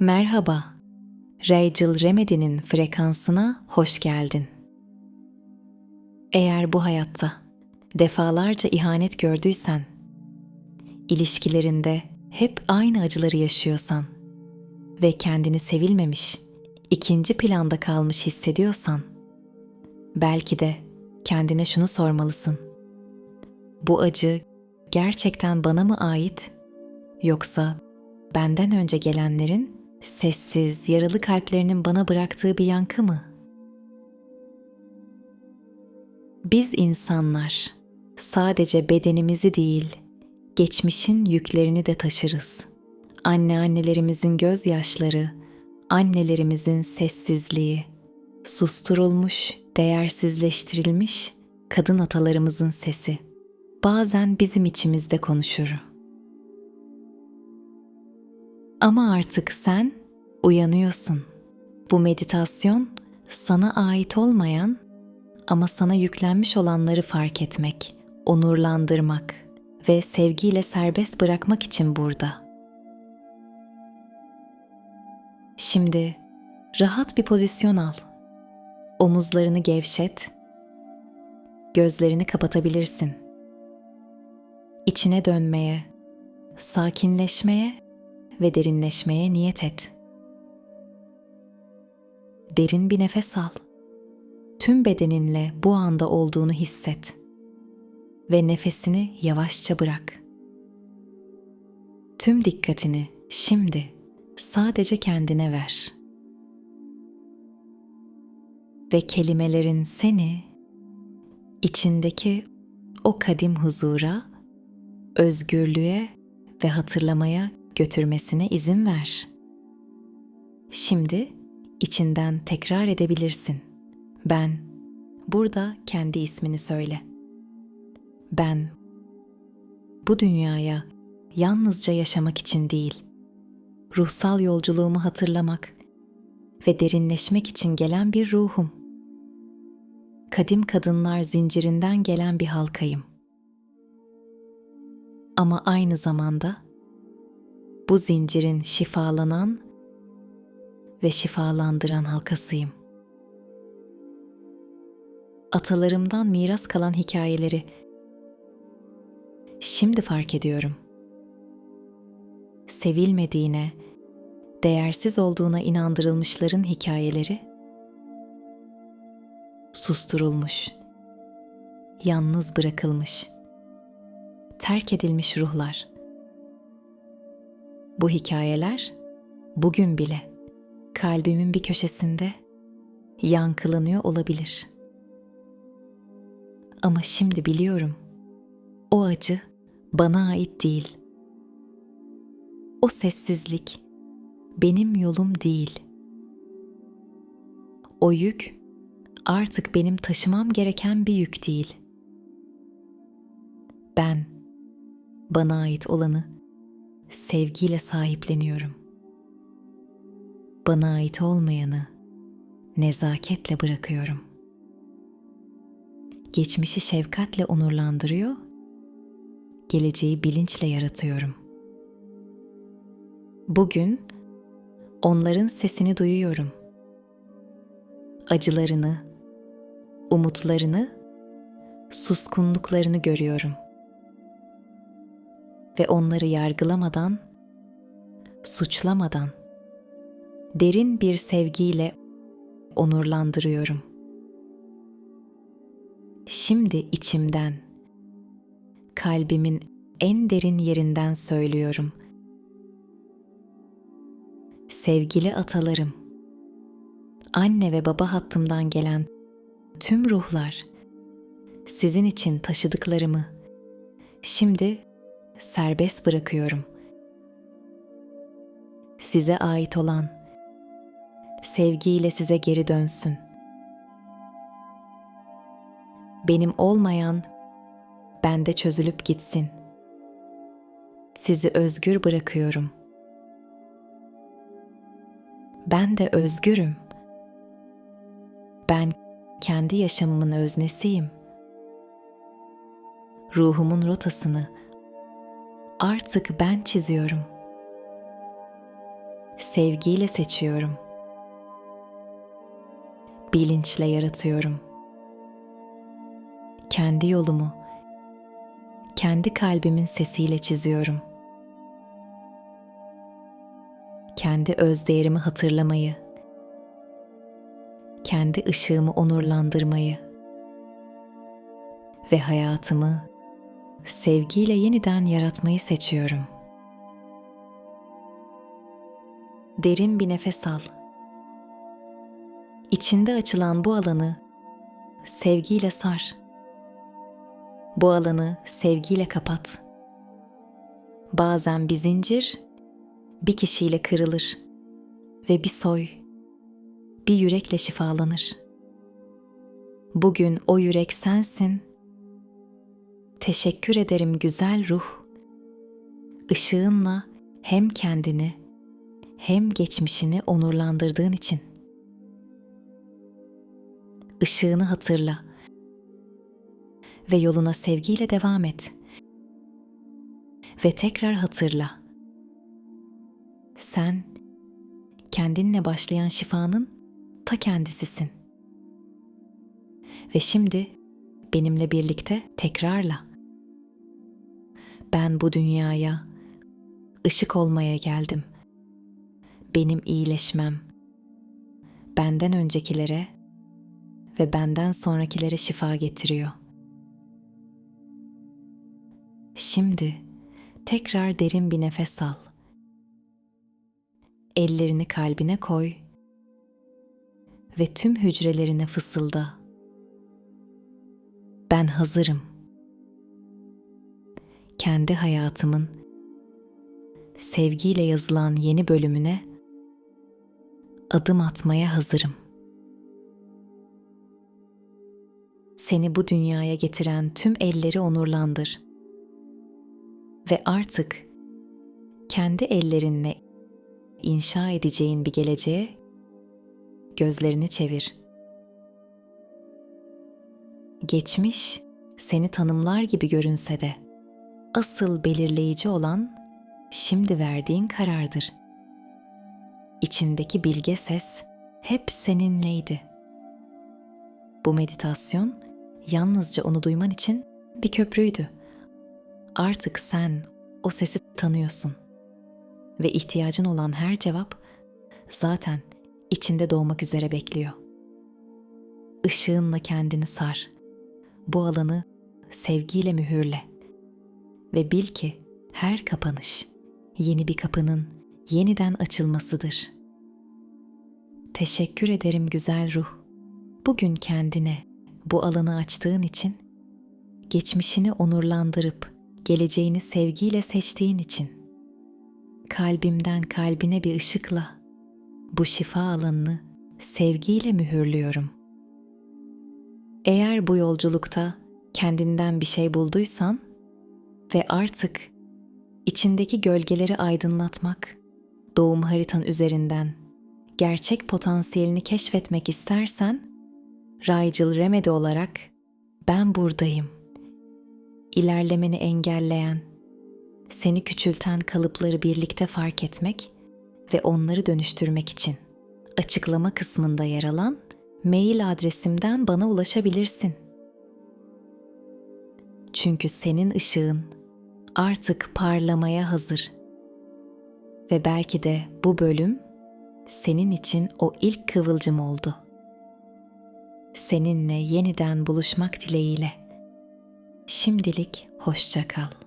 Merhaba. Rachel Remedy'nin frekansına hoş geldin. Eğer bu hayatta defalarca ihanet gördüysen, ilişkilerinde hep aynı acıları yaşıyorsan ve kendini sevilmemiş, ikinci planda kalmış hissediyorsan, belki de kendine şunu sormalısın. Bu acı gerçekten bana mı ait yoksa benden önce gelenlerin sessiz, yaralı kalplerinin bana bıraktığı bir yankı mı? Biz insanlar sadece bedenimizi değil, geçmişin yüklerini de taşırız. Anneannelerimizin gözyaşları, annelerimizin sessizliği, susturulmuş, değersizleştirilmiş kadın atalarımızın sesi bazen bizim içimizde konuşur. Ama artık sen uyanıyorsun. Bu meditasyon sana ait olmayan ama sana yüklenmiş olanları fark etmek, onurlandırmak ve sevgiyle serbest bırakmak için burada. Şimdi rahat bir pozisyon al. Omuzlarını gevşet. Gözlerini kapatabilirsin. İçine dönmeye, sakinleşmeye ve derinleşmeye niyet et. Derin bir nefes al. Tüm bedeninle bu anda olduğunu hisset ve nefesini yavaşça bırak. Tüm dikkatini şimdi sadece kendine ver. Ve kelimelerin seni içindeki o kadim huzura, özgürlüğe ve hatırlamaya götürmesine izin ver. Şimdi içinden tekrar edebilirsin. Ben burada kendi ismini söyle. Ben bu dünyaya yalnızca yaşamak için değil, ruhsal yolculuğumu hatırlamak ve derinleşmek için gelen bir ruhum. Kadim kadınlar zincirinden gelen bir halkayım. Ama aynı zamanda bu zincirin şifalanan ve şifalandıran halkasıyım. Atalarımdan miras kalan hikayeleri şimdi fark ediyorum. Sevilmediğine, değersiz olduğuna inandırılmışların hikayeleri susturulmuş, yalnız bırakılmış, terk edilmiş ruhlar. Bu hikayeler bugün bile kalbimin bir köşesinde yankılanıyor olabilir. Ama şimdi biliyorum. O acı bana ait değil. O sessizlik benim yolum değil. O yük artık benim taşımam gereken bir yük değil. Ben bana ait olanı sevgiyle sahipleniyorum. Bana ait olmayanı nezaketle bırakıyorum. Geçmişi şefkatle onurlandırıyor, geleceği bilinçle yaratıyorum. Bugün onların sesini duyuyorum. Acılarını, umutlarını, suskunluklarını görüyorum ve onları yargılamadan, suçlamadan derin bir sevgiyle onurlandırıyorum. Şimdi içimden, kalbimin en derin yerinden söylüyorum. Sevgili atalarım, anne ve baba hattımdan gelen tüm ruhlar, sizin için taşıdıklarımı şimdi serbest bırakıyorum. Size ait olan sevgiyle size geri dönsün. Benim olmayan bende çözülüp gitsin. Sizi özgür bırakıyorum. Ben de özgürüm. Ben kendi yaşamımın öznesiyim. Ruhumun rotasını artık ben çiziyorum. sevgiyle seçiyorum. Bilinçle yaratıyorum. Kendi yolumu kendi kalbimin sesiyle çiziyorum. Kendi öz değerimi hatırlamayı, kendi ışığımı onurlandırmayı ve hayatımı sevgiyle yeniden yaratmayı seçiyorum. Derin bir nefes al. İçinde açılan bu alanı sevgiyle sar. Bu alanı sevgiyle kapat. Bazen bir zincir bir kişiyle kırılır ve bir soy bir yürekle şifalanır. Bugün o yürek sensin. Teşekkür ederim güzel ruh. Işığınla hem kendini hem geçmişini onurlandırdığın için. Işığını hatırla ve yoluna sevgiyle devam et. Ve tekrar hatırla. Sen kendinle başlayan şifanın ta kendisisin. Ve şimdi benimle birlikte tekrarla. Ben bu dünyaya ışık olmaya geldim. Benim iyileşmem benden öncekilere ve benden sonrakilere şifa getiriyor. Şimdi tekrar derin bir nefes al. Ellerini kalbine koy ve tüm hücrelerine fısılda. Ben hazırım. Kendi hayatımın sevgiyle yazılan yeni bölümüne adım atmaya hazırım. Seni bu dünyaya getiren tüm elleri onurlandır ve artık kendi ellerinle inşa edeceğin bir geleceğe gözlerini çevir. Geçmiş seni tanımlar gibi görünse de asıl belirleyici olan şimdi verdiğin karardır. İçindeki bilge ses hep seninleydi. Bu meditasyon yalnızca onu duyman için bir köprüydü. Artık sen o sesi tanıyorsun ve ihtiyacın olan her cevap zaten içinde doğmak üzere bekliyor. Işığınla kendini sar. Bu alanı sevgiyle mühürle ve bil ki her kapanış yeni bir kapının yeniden açılmasıdır. Teşekkür ederim güzel ruh. Bugün kendine bu alanı açtığın için, geçmişini onurlandırıp geleceğini sevgiyle seçtiğin için kalbimden kalbine bir ışıkla bu şifa alanını sevgiyle mühürlüyorum. Eğer bu yolculukta kendinden bir şey bulduysan ve artık içindeki gölgeleri aydınlatmak, doğum haritan üzerinden gerçek potansiyelini keşfetmek istersen, Rigel Remedy olarak ben buradayım. İlerlemeni engelleyen, seni küçülten kalıpları birlikte fark etmek ve onları dönüştürmek için açıklama kısmında yer alan mail adresimden bana ulaşabilirsin. Çünkü senin ışığın artık parlamaya hazır. Ve belki de bu bölüm senin için o ilk kıvılcım oldu. Seninle yeniden buluşmak dileğiyle. Şimdilik hoşça kal.